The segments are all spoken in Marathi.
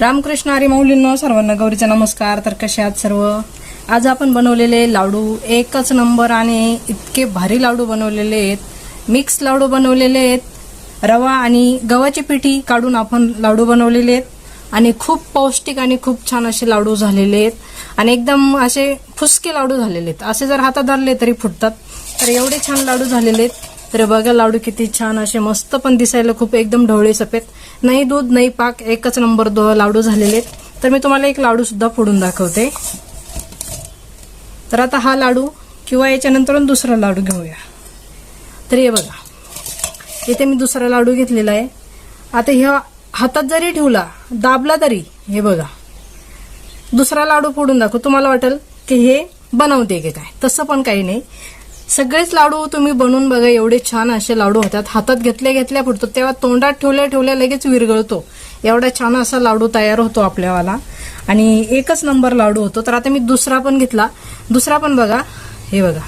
रामकृष्ण आरे माऊलींनो सर्वांना गौरीचा नमस्कार. तर कसे आहात सर्व? आज आपण बनवलेले लाडू एकच नंबर आणि इतके भारी लाडू बनवलेले आहेत. मिक्स लाडू बनवलेले आहेत. रवा आणि गव्हाची पिठी काढून आपण लाडू बनवलेले आहेत. आणि खूप पौष्टिक आणि खूप छान असे लाडू झालेले आहेत. आणि एकदम असे फुसके लाडू झालेले आहेत. असे जर हातात धरले तरी फुटतात. तर एवढे छान लाडू झालेले आहेत. तर बघा लाडू किती छान असे मस्त पण दिसायला खूप एकदम ढवळे सफेद. नाही दूध नाही पाक एकच नंबर दो लाडू झालेले आहेत. तर मी तुम्हाला एक लाडू सुद्धा फोडून दाखवते. तर आता हा लाडू किंवा याच्यानंतर दुसरा लाडू घेऊया. तर हे बघा. इथे मी दुसरा लाडू घेतलेला आहे. आता ह्या हातात जरी ठेवला दाबला तरी हे बघा. दुसरा लाडू फोडून दाखव. तुम्हाला वाटेल की हे बनवते की काय. तसं पण काही नाही. सगळेच लाडू तुम्ही बनवून बघा एवढे छान असे लाडू होतात. हातात घेतल्या घेतल्या फुटतो तेव्हा तोंडात ठेवल्या ठेवल्या लगेच विरगळतो एवढा छान असा लाडू तयार होतो आपल्यावाला. आणि एकच नंबर लाडू होतो. तर आता मी दुसरा पण घेतला. दुसरा पण बघा. हे बघा.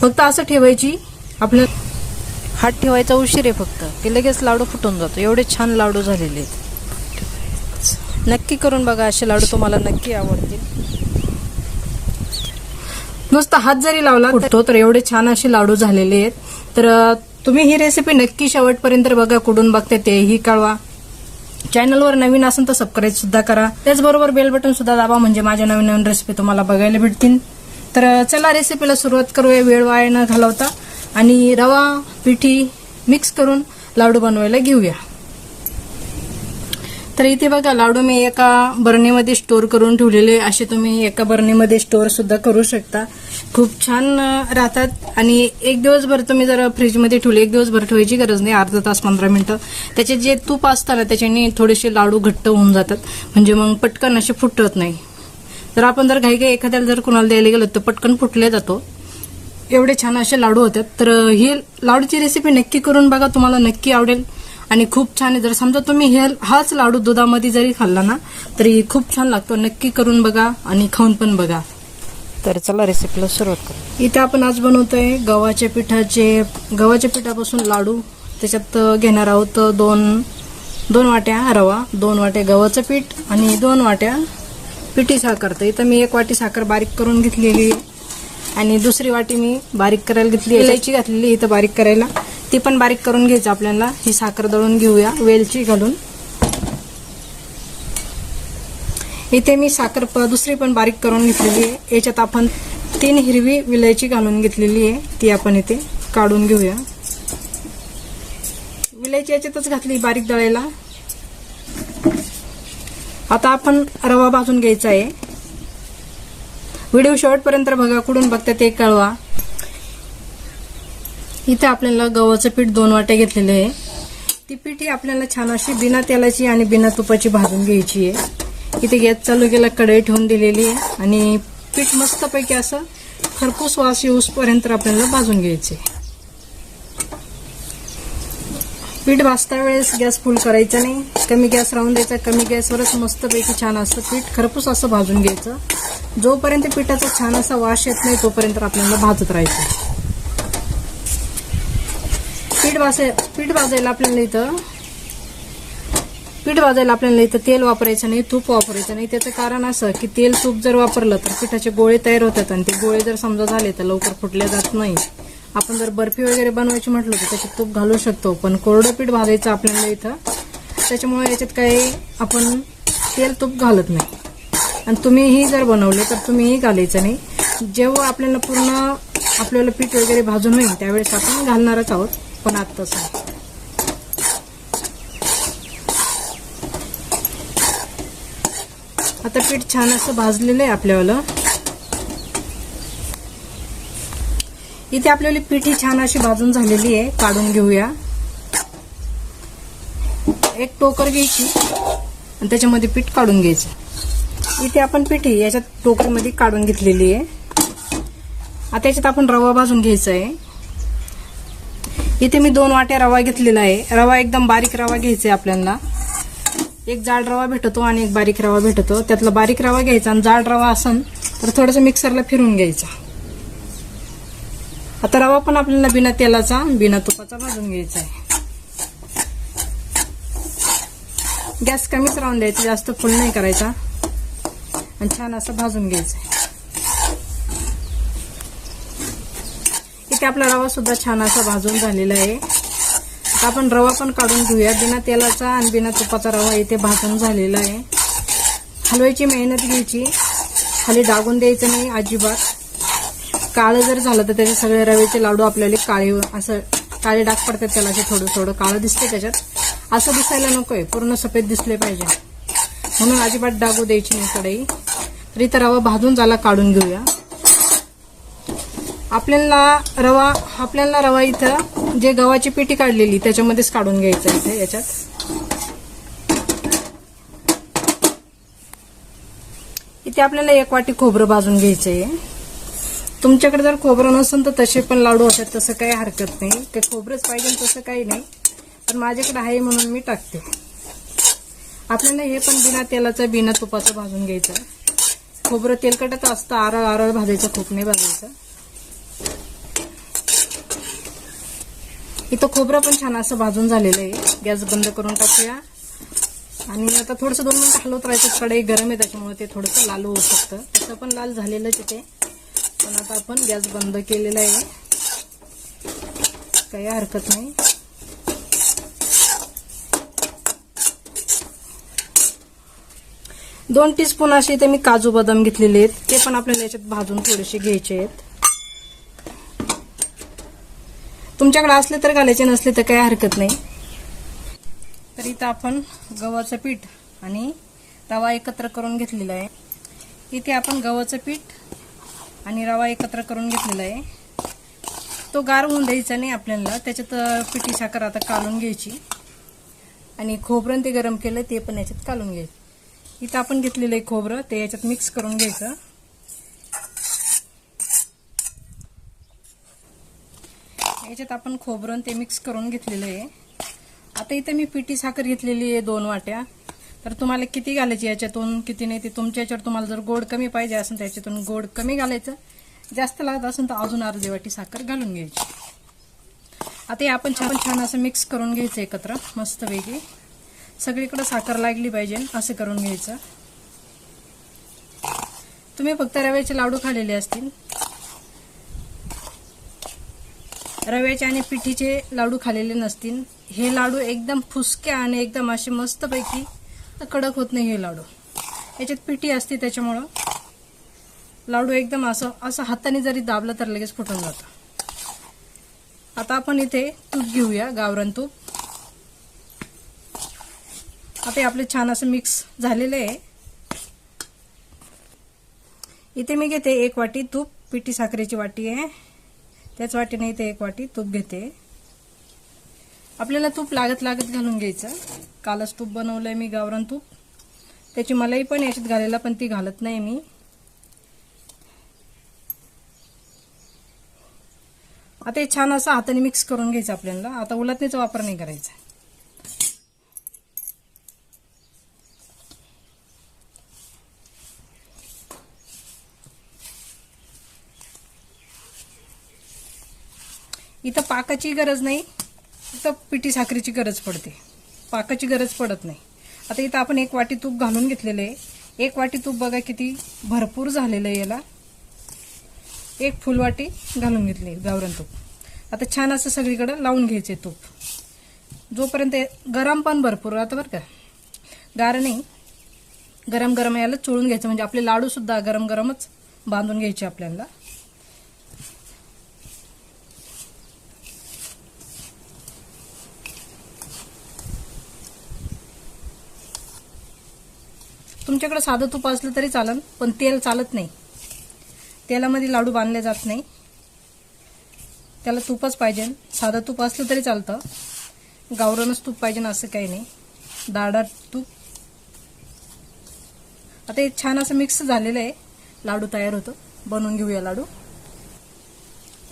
फक्त असं ठेवायची. आपल्या हात ठेवायचा उशीर आहे फक्त. की लगेच लाडू फुटून जातो. एवढे छान लाडू झालेले आहेत. नक्की करून बघा असे लाडू तुम्हाला नक्की आवडतील. नुसता हात जरी लावला तो तर एवढे छान असे लाडू झालेले आहेत. तर तुम्ही ही रेसिपी नक्की शेवटपर्यंत बघा कुठून बघते तेही कळवा. चॅनलवर नवीन असेल तर सबस्क्राईब सुद्धा करा. त्याचबरोबर बेल बटन सुद्धा दाबा म्हणजे माझ्या नवीन नवीन रेसिपी तुम्हाला बघायला भेटतील. तर चला रेसिपीला सुरुवात करूया वेळ वाया न घालवता. आणि रवा पिठी मिक्स करून लाडू बनवायला घेऊया. तर इथे बघा लाडू मी एका बरणीमध्ये स्टोअर करून ठेवलेले असे तुम्ही एका बरणीमध्ये स्टोअर सुद्धा करू शकता. खूप छान राहतात. आणि एक दिवसभर तुम्ही जर फ्रीजमध्ये ठेवले एक दिवसभर ठेवायची गरज नाही अर्धा तास पंधरा मिनिटं. त्याचे जे तूप असतं ना त्याच्याने थोडेसे लाडू घट्ट होऊन जातात. म्हणजे मग पटकन असे फुटत नाही. तर आपण जर घाई घाई एखाद्याला जर कुणाला द्यायला गेलो तर पटकन फुटले जातो. एवढे छान असे लाडू होतात. तर ही लाडूची रेसिपी नक्की करून बघा तुम्हाला नक्की आवडेल. आणि खूप छान आहे. जर समजा तुम्ही हे हाच लाडू दुधामध्ये जरी खाल्ला ना तरी खूप छान लागतो. नक्की करून बघा आणि खाऊन पण बघा. तर चला रेसिपीला सुरुवात करू इथे आपण आज बनवतोय गव्हाच्या पिठाचे गव्हाच्या पिठापासून लाडू. त्याच्यात घेणार आहोत दोन दोन वाट्या रवा दोन वाट्या गव्हाचं पीठ आणि दोन वाट्या पिठी साखर. तर इथं मी एक वाटी साखर बारीक करून घेतलेली आहे. आणि दुसरी वाटी मी बारीक करायला घेतली इलायची घातलेली इथं बारीक करायला. ती पण बारीक करून घ्यायची आपल्याला. ही साखर दळून घेऊया वेलची घालून. इथे मी साखर दुसरी पण बारीक करून घेतलेली आहे. याच्यात आपण तीन हिरवी विलायची घालून घेतलेली आहे. ती आपण इथे काढून घेऊया. विलायची याच्यातच घातली बारीक दळायला. आता आपण रवा भाजून घ्यायचा आहे. व्हिडिओ शेवटपर्यंत बघा कुठून बघता ते कळवा. इथे आपल्याला गव्हाचं पीठ दोन वाटे घेतलेले आहे. ती पिठी आपल्याला छान अशी बिना तेलाची आणि बिना तुपाची भाजून घ्यायची आहे. इथे गॅस चालू केला कढई ठेवून दिलेली आहे. आणि पीठ मस्तपैकी असं खरपूस वास येऊसपर्यंत आपल्याला भाजून घ्यायचे. पीठ भाजता वेळेस गॅस फुल करायचा नाही. कमी गॅस राहून द्यायचा. कमी गॅसवरच मस्तपैकी छान असतं पीठ खरपूस असं भाजून घ्यायचं. जोपर्यंत पिठाचा छान असा वास येत नाही तोपर्यंत आपल्याला भाजत राहायचं. पीठ भाजे पीठ भाजायला आपल्याला इथं पीठ भाजायला आपल्याला इथं तेल वापरायचं नाही तूप वापरायचं नाही. त्याचं कारण असं की तेल तूप जर वापरलं तर पिठाचे गोळे तयार होतात आणि ते गोळे जर समजा झाले तर लवकर फुटले जात नाही. आपण जर बर्फी वगैरे बनवायची म्हटलं तर त्याच्यात तूप घालू शकतो पण कोरडं पीठ भाजायचं आपल्याला इथं त्याच्यामुळे याच्यात काही आपण तेल तूप घालत नाही. आणि तुम्हीही जर बनवले तर तुम्हीही घालायचं नाही. जेव्हा आपल्याला पूर्ण आपल्याला पीठ वगैरे भाजून होईल त्यावेळेस आपण घालणारच आहोत पण आत्ताच आता पीठ छान असं भाजलेलं आहे आपल्यावालं. इथे आपल्याला पीठ ही छान अशी भाजून झालेली आहे काढून घेऊया. एक टोकर घ्यायची आणि त्याच्यामध्ये पीठ काढून घ्यायचं. इथे आपण पिठी याच्यात टोकरीमध्ये काढून घेतलेली आहे. आता याच्यात आपण रवा भाजून घ्यायचा आहे. इथे मी दोन वाट्या रवा घेतलेला आहे. रवा एकदम बारीक रवा घ्यायचा आहे आपल्याला. एक जाड रवा भेटतो आणि एक बारीक रवा भेटतो. त्यातला बारीक रवा घ्यायचा आणि जाड रवा असन तर थोडंसं मिक्सरला फिरून घ्यायचा. आता रवा पण आपल्याला बिना तेलाचा बिना तुपाचा भाजून घ्यायचा आहे. गॅस कमीच राहून द्यायचा जास्त फुल नाही करायचा. आणि छान असं भाजून घ्यायचं इथे आपला रवा सुद्धा छान असा भाजून झालेला आहे. आता आपण रवा पण काढून घेऊया. बिना तेलाचा आणि बिना तुपाचा रवा इथे भाजून झालेला आहे. हलवायची मेहनत घ्यायची. खाली डागून द्यायचं नाही अजिबात. काळं जर झालं तर त्याचे सगळे रव्याचे लाडू आपल्याला काळे असं काळे डाग पडतात त्याला असे थोडं थोडं. काळं दिसते त्याच्यात. असं दिसायला नकोय. पूर्ण सफेद दिसले पाहिजे. म्हणून अजिबात डागू द्यायची नाही कढई. तरी तर रवा भाजून झाला काढून घेऊया. आपल्याला रवा आपल्याला रवा इथं जे गव्हाची पिठी काढलेली त्याच्यामध्येच काढून घ्यायचं इथे याच्यात. इथे आपल्याला एक वाटी खोबरं भाजून घ्यायचं आहे. तुमच्याकडे जर खोबरं नसेल तर तसे पण लाडू असतात तसं काही हरकत नाही. ते खोबरंच पाहिजे तसं काही नाही. पण माझ्याकडे आहे म्हणून मी टाकते. आपल्याला हे पण बिना तेलाचं बिना तुपाचं भाजून घ्यायचं. खोबरं तेलकटच असतं आरळ आरळ भाजायचं खूप नाही भाजायचं. इथं खोबरं पण छान असं भाजून झालेलं आहे. गॅस बंद करून टाकूया. आणि आता थोडंसं दोन मिनिटं हलवत राहायचं. कडाई गरम आहे त्याच्यामुळे ते थोडंसं लाल होऊ शकतं. तसं पण लाल झालेलंच आहे पण आता आपण गॅस बंद केलेला आहे. काही हरकत नाही. दोन टीस्पून असे इथे मी काजू बदाम घेतलेले आहेत. ते पण आपल्याला याच्यात भाजून थोडेसे घ्यायचे आहेत. तुमच्याकडे असले तर घालायचे नसले तर काही हरकत नाही. तर इथं आपण गव्हाचं पीठ आणि रवा एकत्र करून घेतलेला आहे. इथे आपण गव्हाचं पीठ आणि रवा एकत्र करून घेतलेला आहे. तो गार होऊन द्यायचा नाही आपल्याला त्याच्यात पिठी साखर आता कालून घ्यायची. आणि खोबरं ते गरम केलं ते पण याच्यात कालून घ्यायचं. इथं आपण घेतलेलं आहे खोबरं ते याच्यात मिक्स करून घ्यायचं. याच्यात आपण खोबरं ते मिक्स करून घेतलेलं आहे. आता इथे मी पिठी साखर घेतलेली आहे दोन वाट्या. तर तुम्हाला किती घालायची याच्यातून किती नाही ते तुमच्या याच्यावर तुम्हाला जर गोड कमी पाहिजे असेल तर याच्यातून गोड कमी घालायचं. जास्त लागत असेल तर अजून अर्धी वाटी साखर घालून घ्यायची. आता हे आपण छान छान असं मिक्स करून घ्यायचं एकत्र मस्तपैकी. सगळीकडे साखर लागली पाहिजे असं करून घ्यायचं. तुम्ही फक्त रव्याचे लाडू खालेले असतील. रव्याचे आणि पिठीचे लाडू खाल्लेले नसतील. हे लाडू एकदम फुसके आणि एकदम असे मस्तपैकी कडक होत नाही हे लाडू. याच्यात पिठी असते त्याच्यामुळं लाडू एकदम असं असं हाताने जरी दाबलं तर लगेच फुटून जातं. आता आपण इथे तूप घेऊया गावरान तूप. आता आपले छान असं मिक्स झालेलं आहे. इथे मी घेते एक वाटी तूप पिठी साखरेची वाटी आहे. त्याच वाटीने इथे एक वाटी तूप घेते. आपल्याला तूप लागत लागत घालून घ्यायचं. कालच तूप बनवलंय मी गावरान तूप. त्याची मलाई पण याच्यात घालायला पण ती घालत नाही मी. आता हे छान असं हाताने मिक्स करून घ्यायचं आपल्याला. आता उलटणीचा वापर नाही करायचा. इथं पाकाची गरज नाही इथं पिठी साखरेची गरज पडते. पाकाची गरज पडत नाही. आता इथं आपण एक वाटी तूप घालून घेतलेलं आहे. एक वाटी तूप बघा किती भरपूर झालेलं आहे याला. एक फुलवाटी घालून घेतली गावरण तूप. आता छान असं सगळीकडं लावून घ्यायचे तूप. जोपर्यंत गरम पण भरपूर राहतं बरं का. गार नाही. गरम गरम याला चोळून घ्यायचं म्हणजे आपले लाडूसुद्धा गरम गरमच बांधून घ्यायचे आपल्याला. तुमच्याकडे साधं तूप असलं तरी चालन पण तेल चालत नाही. तेलामध्ये लाडू बांधले जात नाही. त्याला तुपच पाहिजे. साधं तूप असलं तरी चालतं. गावरानच तूप पाहिजे असं काही नाही. दाडा तूप. आता हे छान असं मिक्स झालेलं आहे. लाडू तयार होतो. बनवून घेऊया लाडू.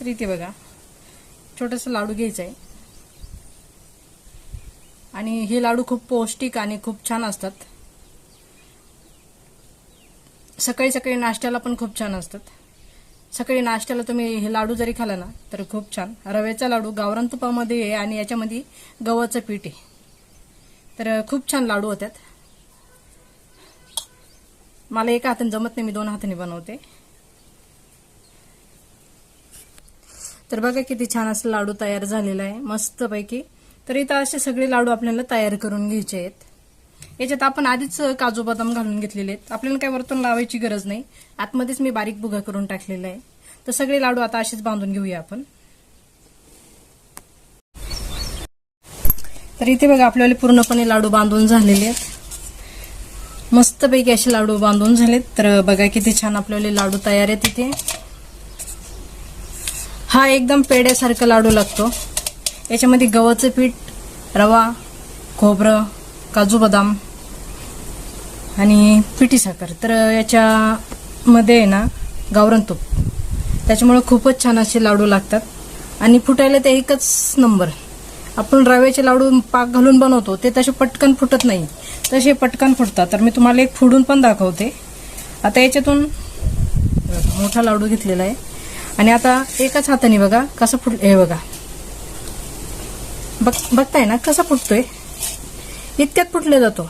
तर इथे बघा. छोटंसं लाडू घ्यायचं आहे. आणि हे लाडू खूप पौष्टिक आणि खूप छान असतात. सकाळी सकाळी नाश्त्याला पण खूप छान असतात. सकाळी नाश्त्याला तुम्ही हे लाडू जरी खाला ना तर खूप छान. रव्याचा लाडू गावरान तुपामध्ये आहे आणि याच्यामध्ये गव्हाचं पीठ आहे. तर खूप छान लाडू होत्यात मला एका हाताने जमत नाही मी दोन हाताने बनवते. तर बघा किती छान असं लाडू तयार झालेला आहे मस्तपैकी. तर इथं असे सगळे लाडू आपल्याला तयार करून घ्यायचे आहेत. याच्यात आपण आधीच काजू बदाम घालून घेतलेले आहेत. आपल्याला काही वरतून लावायची गरज नाही. आतमध्येच मी बारीक बुगा करून टाकलेला आहे. तर सगळे लाडू आता असेच बांधून घेऊया आपण. तर इथे बघा आपल्याला पूर्णपणे लाडू बांधून झालेले आहेत. मस्तपैकी असे लाडू बांधून झालेत. तर बघा किती छान आपल्याला लाडू तयार आहेत इथे. हा एकदम पेड्यासारखा लाडू लागतो. याच्यामध्ये गव्हाचं पीठ रवा खोबरं काजू बदाम आणि पिठी साखर. तर याच्यामध्ये आहे ना गावरण तूप. त्याच्यामुळे खूपच छान असे लाडू लागतात. आणि फुटायला ते एकच नंबर. आपण रव्याचे लाडू पाक घालून बनवतो ते तसे पटकन फुटत नाही. तसे पटकन फुटतात. तर मी तुम्हाला एक फुडून पण दाखवते. आता याच्यातून मोठा लाडू घेतलेला आहे. आणि आता एकाच हाताने बघा कसं फुट हे बघा. बघ बघताय ना कसा फुटतोय? इतक्यात फुटले जातो.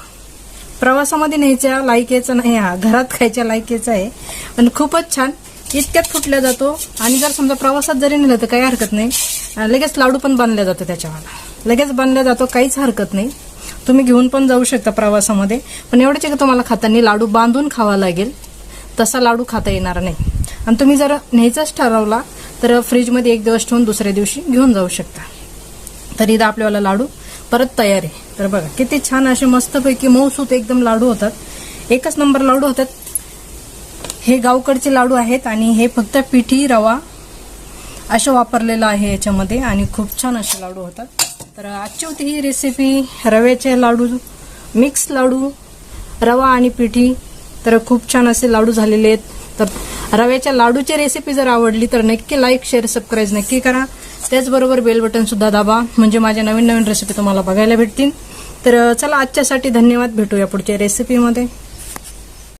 प्रवासामध्ये न्यायच्या लायकीचा नाही हा घरात खायच्या लायकीचा आहे. पण खूपच छान. इतक्यात फुटला जातो. आणि जर समजा प्रवासात जरी नेलं तर काही हरकत नाही. लगेच लाडू पण बांधला जातो त्याच्यावर. लगेच बांधला जातो काहीच हरकत नाही. तुम्ही घेऊन पण जाऊ शकता प्रवासामध्ये. पण एवढंच आहे की तुम्हाला खाताना लाडू बांधून खावा लागेल. तसा लाडू खाता येणार नाही. आणि तुम्ही जर न्यायचाच ठरवला तर फ्रीजमध्ये एक दिवस ठेवून दुसऱ्या दिवशी घेऊन जाऊ शकता. तर इथं आपल्याला लाडू परत तयार आहे. तर बघा किती छान असे मस्तपैकी मऊसूत एकदम लाडू होतात. एकच नंबर लाडू होतात. हे गावकडचे लाडू आहेत आणि हे फक्त पिठी रवा असं वापरलेलं आहे याच्यामध्ये आणि खूप छान असे लाडू होतात. तर आजची होती ही रेसिपी रव्याचे लाडू मिक्स लाडू रवा आणि पिठी. तर खूप छान असे लाडू झालेले आहेत. तर रव्याच्या लाडूची रेसिपी जर आवडली तर नक्की लाईक शेअर सबस्क्राईब नक्की करा. त्याचबरोबर बेल बटन सुद्धा दाबा. म्हणजे माझ्या नवीन नवीन रेसिपी तुम्हाला बघायला भेटतील. तर चला आजच्यासाठी धन्यवाद भेटूया पुढच्या रेसिपीमध्ये